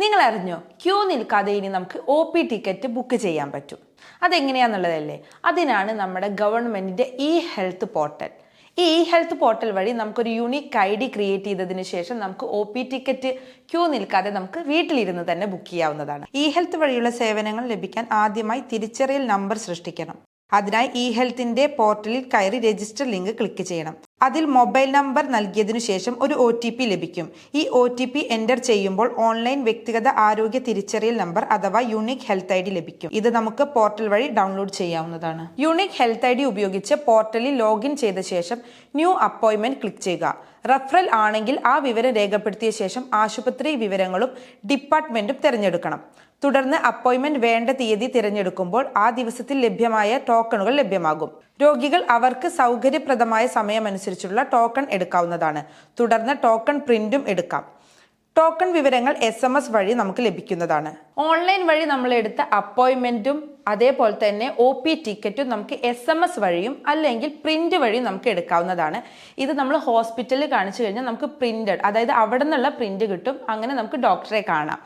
നിങ്ങൾ അറിഞ്ഞോ ക്യൂ നിൽക്കാതെ ഇനി നമുക്ക് ഒ പി ടിക്കറ്റ് ബുക്ക് ചെയ്യാൻ പറ്റും. അതെങ്ങനെയാണെന്നുള്ളതല്ലേ അതിനാണ് നമ്മുടെ ഗവൺമെന്റിന്റെ ഇ ഹെൽത്ത് പോർട്ടൽ ഈ ഇ ഹെൽത്ത് പോർട്ടൽ വഴി നമുക്കൊരു യുണീക്ക് ഐ ഡി ക്രിയേറ്റ് ചെയ്തതിന് ശേഷം നമുക്ക് ഒ പി ടിക്കറ്റ് ക്യൂ നിൽക്കാതെ നമുക്ക് വീട്ടിലിരുന്ന് തന്നെ ബുക്ക് ചെയ്യാവുന്നതാണ്. ഇ ഹെൽത്ത് വഴിയുള്ള സേവനങ്ങൾ ലഭിക്കാൻ ആദ്യമായി തിരിച്ചറിയൽ നമ്പർ സൃഷ്ടിക്കണം. അതിനായി ഇ ഹെൽത്തിന്റെ പോർട്ടലിൽ കയറി രജിസ്റ്റർ ലിങ്ക് ക്ലിക്ക് ചെയ്യണം. അതിൽ മൊബൈൽ നമ്പർ നൽകിയതിനു ശേഷം ഒരു ഒ ടി പി ലഭിക്കും. ഈ ഒ ടി പി എന്റർ ചെയ്യുമ്പോൾ ഓൺലൈൻ വ്യക്തിഗത ആരോഗ്യ തിരിച്ചറിയൽ നമ്പർ അഥവാ യുണീക് ഹെൽത്ത് ഐ ഡി ലഭിക്കും. ഇത് നമുക്ക് പോർട്ടൽ വഴി ഡൗൺലോഡ് ചെയ്യാവുന്നതാണ്. യുണീക് ഹെൽത്ത് ഐ ഡി ഉപയോഗിച്ച് പോർട്ടലിൽ ലോഗിൻ ചെയ്ത ശേഷം ന്യൂ അപ്പോയിൻമെന്റ് ക്ലിക്ക് ചെയ്യുക. റഫറൽ ആണെങ്കിൽ ആ വിവരം രേഖപ്പെടുത്തിയ ശേഷം ആശുപത്രി വിവരങ്ങളും ഡിപ്പാർട്ട്മെന്റും തിരഞ്ഞെടുക്കണം. തുടർന്ന് അപ്പോയിന്റ്മെന്റ് വേണ്ട തീയതി തിരഞ്ഞെടുക്കുമ്പോൾ ആ ദിവസത്തിൽ ലഭ്യമായ ടോക്കണുകൾ ലഭ്യമാകും. രോഗികൾ അവർക്ക് സൗകര്യപ്രദമായ സമയമനുസരിച്ചുള്ള ടോക്കൺ എടുക്കാവുന്നതാണ്. തുടർന്ന് ടോക്കൺ പ്രിന്റും എടുക്കാം. ടോക്കൺ വിവരങ്ങൾ എസ് എം എസ് വഴി നമുക്ക് ലഭിക്കുന്നതാണ്. ഓൺലൈൻ വഴി നമ്മൾ എടുത്ത അപ്പോയിന്റ്മെന്റും അതേപോലെ തന്നെ ഒ പി ടിക്കറ്റും നമുക്ക് എസ് എം എസ് വഴിയും അല്ലെങ്കിൽ പ്രിന്റ് വഴിയും നമുക്ക് എടുക്കാവുന്നതാണ്. ഇത് നമ്മൾ ഹോസ്പിറ്റലിൽ കാണിച്ചു കഴിഞ്ഞാൽ നമുക്ക് പ്രിന്റഡ് അതായത് അവിടെ നിന്നുള്ള പ്രിന്റ് കിട്ടും. അങ്ങനെ നമുക്ക് ഡോക്ടറെ കാണാം.